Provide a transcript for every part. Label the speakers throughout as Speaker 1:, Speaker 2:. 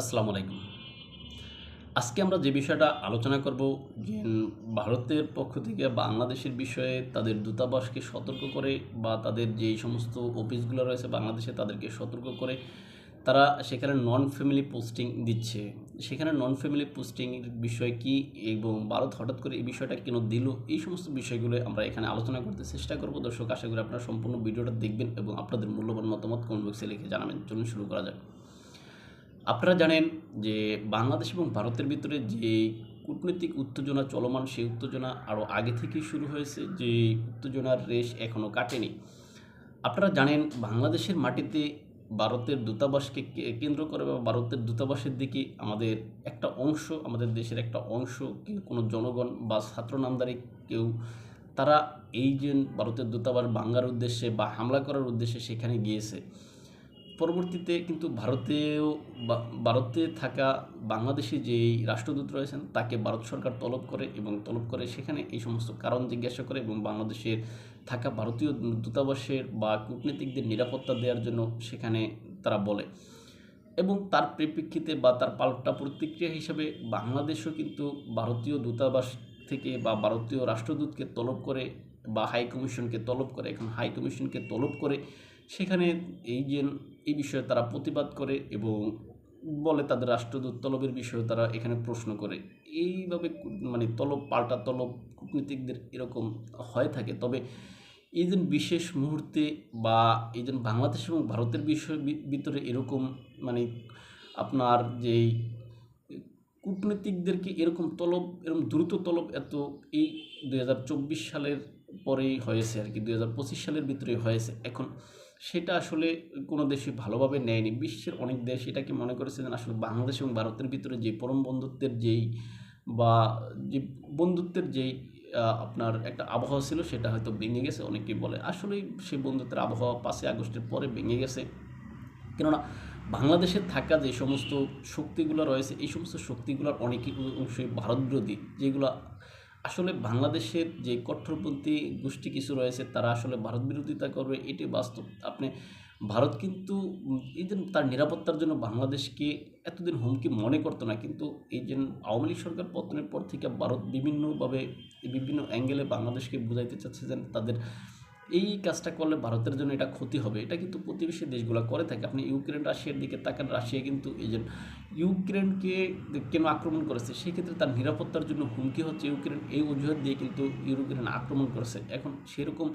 Speaker 1: আসসালামু আলাইকুম। আজকে আমরা যে বিষয়টা আলোচনা করব যে ভারতের পক্ষ থেকে বাংলাদেশের বিষয়ে তাদের দূতাবাসকে সতর্ক করে বা তাদের যেই সমস্ত অফিসগুলো রয়েছে বাংলাদেশে তাদেরকে সতর্ক করে তারা সেখানে নন ফ্যামিলি পোস্টিং দিচ্ছে। সেখানে নন ফ্যামিলি পোস্টিংয়ের বিষয় কি এবং ভারত হঠাৎ করে এই বিষয়টা কেন দিল? এই সমস্ত বিষয়গুলো আমরা এখানে আলোচনা করতে চেষ্টা করব। দর্শক, আশা করি আপনারা সম্পূর্ণ ভিডিওটা দেখবেন এবং আপনাদের মূল্যবান মতামত কমেন্ট বক্সে লিখে জানাবেন। চলুন শুরু করা যাক। আপনারা জানেন যে বাংলাদেশ এবং ভারতের ভিতরে যে কূটনৈতিক উত্তেজনা চলমান, সেই উত্তেজনা আরও আগে থেকেই শুরু হয়েছে, যে উত্তেজনার রেশ এখনও কাটেনি। আপনারা জানেন বাংলাদেশের মাটিতে ভারতের দূতাবাসকে কেন্দ্র করে বা ভারতের দূতাবাসের দিকে আমাদের একটা অংশ, আমাদের দেশের একটা অংশ, কেউ কোনো জনগণ বা ছাত্র নামদারি কেউ, তারা এই যে ভারতের দূতাবাস ভাঙ্গার উদ্দেশ্যে বা হামলা করার উদ্দেশ্যে সেখানে গিয়েছে। পরবর্তীতে কিন্তু ভারতেও ভারতে থাকা বাংলাদেশি যেই রাষ্ট্রদূত রয়েছেন, তাকে ভারত সরকার তলব করে এবং তলব করে সেখানে এই সমস্ত কারণ জিজ্ঞাসা করে এবং বাংলাদেশের থাকা ভারতীয় দূতাবাসের বা কূটনীতিকদের নিরাপত্তা দেওয়ার জন্য সেখানে তারা বলে। এবং তার পরিপ্রেক্ষিতে বা তার পাল্টা প্রতিক্রিয়া হিসাবে বাংলাদেশও কিন্তু ভারতীয় দূতাবাস থেকে বা ভারতীয় রাষ্ট্রদূতকে তলব করে বা হাই কমিশনকে তলব করে, এখন হাই কমিশনকে তলব করে সেখানে এই যে, এই বিষয়ে তারা প্রতিবাদ করে এবং বলে তাদের রাষ্ট্রদূত তলবের বিষয়ে তারা এখানে প্রশ্ন করে। এইভাবে মানে তলব, পাল্টা তলব কূটনীতিকদের এরকম হয়ে থাকে। তবে এই যে বিশেষ মুহূর্তে বা এই যে বাংলাদেশ এবং ভারতের বিষয় ভিতরে এরকম মানে আপনার যেই কূটনীতিকদেরকে এরকম তলব, এরকম দ্রুত তলব এত এই দু হাজার চব্বিশ সালের পরেই হয়েছে আর কি দুই হাজার পঁচিশ সালের ভিতরেই হয়েছে। এখন সেটা আসলে কোনো দেশে ভালোভাবে নেয়নি। বিশ্বের অনেক দেশ এটাকে মনে করেছে যে আসলে বাংলাদেশ এবং ভারতের ভিতরে যে পরম বন্ধুত্বের যেই বা যে বন্ধুত্বের যেই আপনার একটা আবহাওয়া ছিল সেটা হয়তো ভেঙে গেছে। অনেকেই বলে আসলেই সেই বন্ধুত্বের আবহাওয়া পাঁচই আগস্টের পরে ভেঙে গেছে। কেননা বাংলাদেশে থাকা যে সমস্ত শক্তিগুলো রয়েছে, এই সমস্ত শক্তিগুলোর অনেকই অংশই ভারত বিরোধী যেগুলো আসলে বাংলাদেশের যে কট্টরপন্থী গোষ্ঠী কিছু রয়েছে, তারা আসলে ভারত বিরোধিতা করবে এটি বাস্তব। আপনি, ভারত কিন্তু এই যে তার নিরাপত্তার জন্য বাংলাদেশকে এতদিন হুমকি মনে করতো না, কিন্তু এই যে আওয়ামী লীগ সরকার পতনের পর থেকে ভারত বিভিন্নভাবে বিভিন্ন অ্যাঙ্গেলে বাংলাদেশকে বুঝাইতে চাচ্ছে যেন তাদের এই কাজটা করলে ভারতের জন্য এটা ক্ষতি হবে। এটা কিন্তু প্রতিবেশী দেশগুলো করে থাকে। আপনি ইউক্রেন, রাশিয়ার দিকে তাকান, রাশিয়া কিন্তু এই যে ইউক্রেনকে কেন আক্রমণ করেছে, সেক্ষেত্রে তার নিরাপত্তার জন্য হুমকি হচ্ছে ইউক্রেন। এই অজুহাত দিয়ে কিন্তু ইউক্রেন আক্রমণ করেছে। এখন সেরকম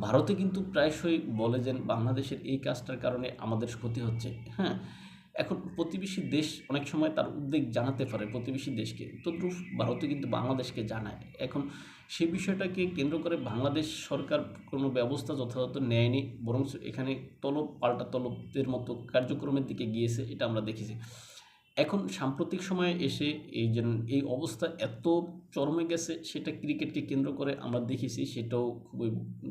Speaker 1: ভারতে কিন্তু প্রায়শই বলে যে বাংলাদেশের এই কাজটার কারণে আমাদের ক্ষতি হচ্ছে। হ্যাঁ এখন প্রতিবেশী দেশ অনেক সময় তার উদ্বেগ জানাতে পারে প্রতিবেশী দেশকে। তদ্রুপ ভারতে কিন্তু বাংলাদেশকে জানায়। এখন সেই বিষয়টাকে কেন্দ্র করে বাংলাদেশ সরকার কোনো ব্যবস্থা যথাযথ নেয়নি বরং এখানে তলব, পাল্টা তলবের মতো কার্যক্রমের দিকে গিয়েছে, এটা আমরা দেখেছি। এখন সাম্প্রতিক সময়ে এসে এই যে এই অবস্থা এত চরমে গেছে, সেটা ক্রিকেটকে কেন্দ্র করে আমরা দেখেছি, সেটাও খুবই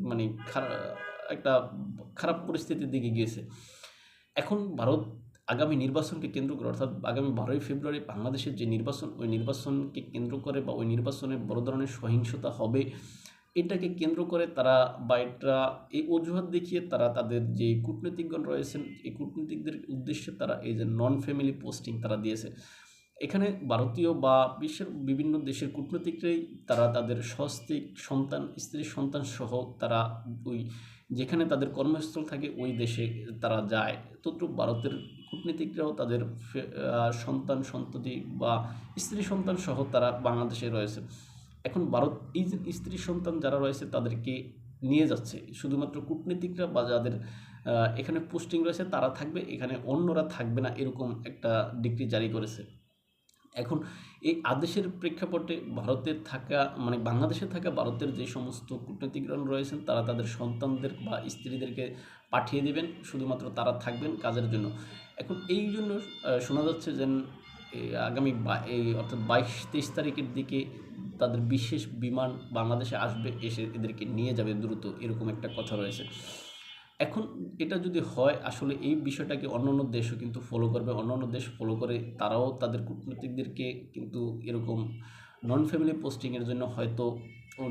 Speaker 1: মানে খারাপ একটা খারাপ পরিস্থিতির দিকে গিয়েছে। এখন ভারত আগামী নির্বাচনকে কেন্দ্র করে, অর্থাৎ আগামী বারোই ফেব্রুয়ারি বাংলাদেশের যে নির্বাচন, ওই নির্বাচনকে কেন্দ্র করে বা ওই নির্বাচনে বড় ধরনের সহিংসতা হবে, এটাকে কেন্দ্র করে তারা বা এটা, এই অজুহাত দেখিয়ে তারা তাদের যে কূটনীতিকগণ রয়েছেন, এই কূটনীতিকদের উদ্দেশ্যে তারা এই যে নন ফ্যামিলি পোস্টিং তারা দিয়েছে। এখানে ভারতীয় বা বিশ্বের বিভিন্ন দেশের কূটনীতিকরাই তারা তাদের স্বস্তিক সন্তান, স্ত্রী সন্তান সহ তারা ওই, যেখানে তাদের কর্মস্থল থাকে, ওই দেশে তারা যায়। তদ্রুপ ভারতের কূটনীতিকরাও তাদের সন্তান, সন্ততি বা স্ত্রী সন্তান সহ তারা বাংলাদেশে রয়েছে। এখন ভারত, এই যে স্ত্রী সন্তান যারা রয়েছে তাদেরকে নিয়ে যাচ্ছে। শুধুমাত্র কূটনীতিকরা বা যাদের এখানে পোস্টিং রয়েছে তারা থাকবে, এখানে অন্যরা থাকবে না এরকম একটা ডিগ্রি জারি করেছে। এখন এই আদেশের প্রেক্ষাপটে ভারতে থাকা মানে বাংলাদেশে থাকা ভারতের যে সমস্ত কূটনীতিকগণ রয়েছেন তারা তাদের সন্তানদের বা স্ত্রীদেরকে পাঠিয়ে দেবেন, শুধুমাত্র তারা থাকবেন কাজের জন্য। এখন এই জন্য শোনা যাচ্ছে যে আগামী এই অর্থাৎ বাইশ তেইশ তারিখের দিকে তাদের বিশেষ বিমান বাংলাদেশে আসবে, এসে এদেরকে নিয়ে যাবে দ্রুত, এরকম একটা কথা রয়েছে। এখন এটা যদি হয়, আসলে এই বিষয়টাকে অন্য অন্য দেশও কিন্তু ফলো করবে অন্য অন্য দেশ ফলো করে তারাও তাদের কূটনীতিকদেরকে কিন্তু এরকম নন ফ্যামিলি পোস্টিংয়ের জন্য হয়তো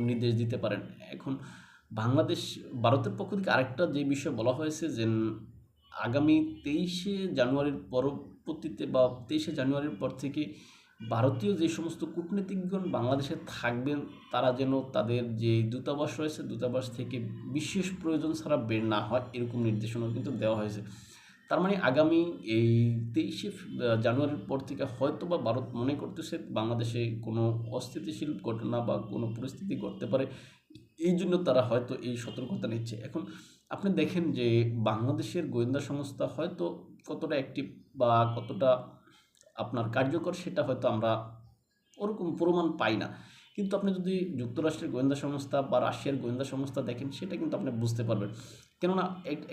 Speaker 1: নির্দেশ দিতে পারেন। এখন বাংলাদেশ, ভারতের পক্ষ থেকে আরেকটা যে বিষয় বলা হয়েছে যে আগামী তেইশে জানুয়ারির পরবর্তীতে বা তেইশে জানুয়ারির পর থেকে ভারতীয় যে সমস্ত কূটনীতিকগণ বাংলাদেশে থাকবেন, তারা যেন তাদের যে দূতাবাস রয়েছে, দূতাবাস থেকে বিশেষ প্রয়োজন ছাড়া বের না হয় এরকম নির্দেশনা কিন্তু দেওয়া হয়েছে। তার মানে আগামী এই তেইশে জানুয়ারির পর থেকে হয়তো বা ভারত মনে করতেছে বাংলাদেশে কোনো অস্থিতিশীল ঘটনা বা কোনো পরিস্থিতি ঘটতে পারে, এই জন্য তারা হয়তো এই সতর্কতা নিচ্ছে। এখন আপনি দেখেন যে বাংলাদেশের গোয়েন্দা সংস্থা হয়তো কতটা অ্যাক্টিভ বা কতটা আপনার কার্যকর সেটা হয়তো আমরা ওরকম প্রমাণ পাই না। কিন্তু আপনি যদি যুক্তরাষ্ট্রের গোয়েন্দা সংস্থা বা রাশিয়ার গোয়েন্দা সংস্থা দেখেন, সেটা কিন্তু আপনি বুঝতে পারবেন। কেননা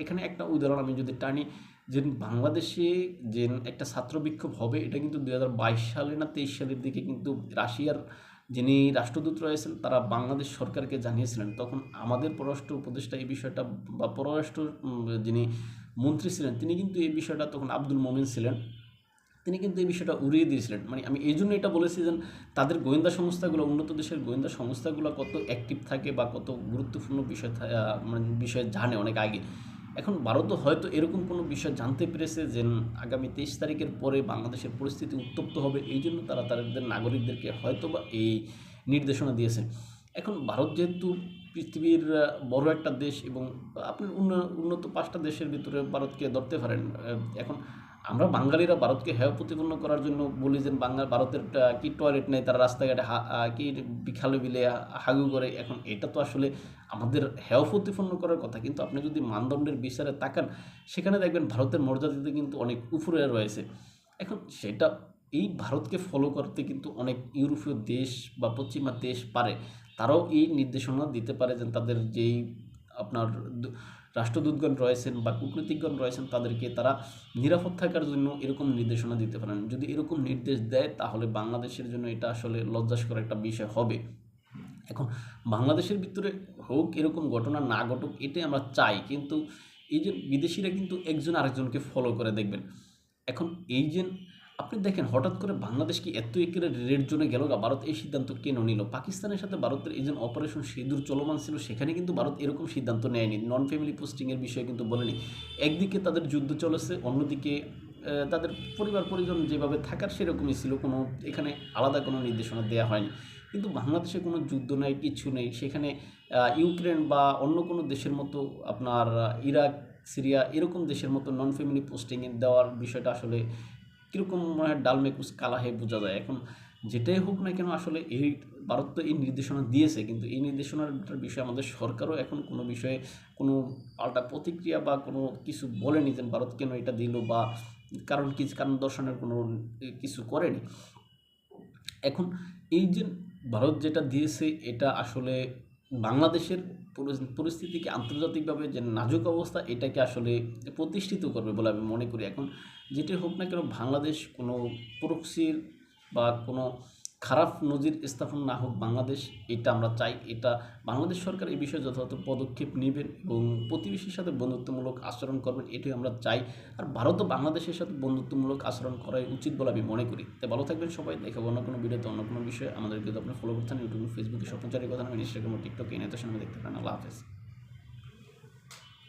Speaker 1: এখানে একটা উদাহরণ আমি যদি টানি, যে বাংলাদেশে যে একটা ছাত্র বিক্ষোভ হবে, এটা কিন্তু দু হাজার বাইশ সালে না তেইশ সালের দিকে কিন্তু রাশিয়ার যিনি রাষ্ট্রদূত রয়েছেন, তারা বাংলাদেশ সরকারকে জানিয়েছিলেন। তখন আমাদের পররাষ্ট্র উপদেষ্টা এই বিষয়টা বা পররাষ্ট্র যিনি মন্ত্রী ছিলেন, তিনি কিন্তু এই বিষয়টা তখন আব্দুল মোমিন ছিলেন। তিনি কিন্তু এই বিষয়টা উড়িয়ে দিয়েছিলেন। মানে আমি এই জন্য এটা বলেছি যে তাদের গোয়েন্দা সংস্থাগুলো, উন্নত দেশের গোয়েন্দা সংস্থাগুলো কত অ্যাক্টিভ থাকে বা কত গুরুত্বপূর্ণ বিষয় মানে বিষয় জানে অনেক আগে। এখন ভারতও হয়তো এরকম কোনো বিষয় জানতে পেরেছে যে আগামী তেইশ তারিখের পরে বাংলাদেশের পরিস্থিতি উত্তপ্ত হবে, এই জন্য তারা তাদের নাগরিকদেরকে হয়তো বা এই নির্দেশনা দিয়েছে। এখন ভারত যেহেতু পৃথিবীর বড় একটা দেশ এবং আপনি উন্ন- উন্নত পাঁচটা দেশের ভিতরে ভারতকে ধরতে পারেন। এখন আমরা বাঙালিরা ভারতকে হেয় প্রতিপন্ন করার জন্য বলি যে বাংলা ভারতের কি টয়লেট নেই, তারা রাস্তাঘাটে কি বিখালে বিলে হাগু করে। এখন এটা তো আসলে আমাদের হেয় প্রতিপন্ন করার কথা। কিন্তু আপনি যদি মানদণ্ডের বিচারে তাকান, সেখানে দেখবেন ভারতের মর্যাদাতে কিন্তু অনেক উপরে রয়েছে। এখন সেটা এই ভারতকে ফলো করতে কিন্তু অনেক ইউরোপীয় দেশ বা পশ্চিমা দেশ পারে। তারাও এই নির্দেশনা দিতে পারে যে তাদের যেই আপনার রাষ্ট্রদূতগণ রয়েছেন বা কূটনীতিকগণ রয়েছেন, তাদেরকে তারা নিরাপদ থাকার জন্য এরকম নির্দেশনা দিতে পারেন। যদি এরকম নির্দেশ দেয়, তাহলে বাংলাদেশের জন্য এটা আসলে লজ্জাসকর একটা বিষয় হবে। এখন, বাংলাদেশের ভিতরে হোক, এরকম ঘটনা না ঘটুক, এটাই আমরা চাই। কিন্তু এই যে বিদেশিরা কিন্তু একজন আরেকজনকে ফলো করে দেখবেন। এখন এই যে আপনি দেখেন, হঠাৎ করে বাংলাদেশ কি এত একের রেড জোনে গেল গা? ভারত এই সিদ্ধান্ত কেন নিল? পাকিস্তানের সাথে ভারতের এই যে অপারেশন সিঁদুর চলমান ছিল, সেখানে কিন্তু ভারত এরকম সিদ্ধান্ত নেয়নি। নন ফ্যামিলি পোস্টিংয়ের বিষয়ে কিন্তু বলেনি। একদিকে তাদের যুদ্ধ চলেছে, অন্যদিকে তাদের পরিবার, পরিজন যেভাবে থাকার সেরকমই ছিল, কোনো, এখানে আলাদা কোনো নির্দেশনা দেওয়া হয়নি। কিন্তু বাংলাদেশে কোনো যুদ্ধ নেই, কিছু নেই। সেখানে ইউক্রেন বা অন্য কোনো দেশের মতো আপনার ইরাক, সিরিয়া, এরকম দেশের মতো নন ফ্যামিলি পোস্টিংয়ে দেওয়ার বিষয়টা আসলে কীরকম মনে হয় ডালমেকুস কালাহে বোঝা যায়। এখন যেটাই হোক না কেন আসলে এই ভারত তো এই নির্দেশনা দিয়েছে, কিন্তু এই নির্দেশনার বিষয়ে আমাদের সরকারও এখন কোনো বিষয়ে কোনো পাল্টা প্রতিক্রিয়া বা কোনো কিছু বলেনি যে ভারত কেন এটা দিল বা কারণ কি, কারণ দর্শনের কোনো কিছু করেনি। এখন এই যে ভারত যেটা দিয়েছে এটা আসলে বাংলাদেশের পরিস্থিতিকে আন্তর্জাতিকভাবে যে নাজুক অবস্থা, এটাকে আসলে প্রতিষ্ঠিত করবে বলে আমি মনে করি। এখন যেটি হোক না কেন, বাংলাদেশ কোনো প্রক্সির বা কোনো খারাপ নজির স্থাপন না হোক বাংলাদেশ, এটা আমরা চাই। এটা বাংলাদেশ সরকার এই বিষয়ে যথাযথ পদক্ষেপ নেবেন এবং প্রতিবেশীর সাথে বন্ধুত্বমূলক আচরণ করবেন, এটাই আমরা চাই। আর ভারতও বাংলাদেশের সাথে বন্ধুত্বমূলক আচরণ করাই উচিত বলে আমি মনে করি। তাই ভালো থাকবেন সবাই। দেখাবো অন্য কোনো ভিডিওতে অন্য কোনো বিষয়ে। আমাদের যদি আপনি ফলো করতেন ইউটিউব ফেসবুকে স্বপ্নচারী কথা আমি ইনস্টাগ্রাম টিকটকে এনে তো সামনে দেখতে পারেন। আল্লাহ হাফেজ।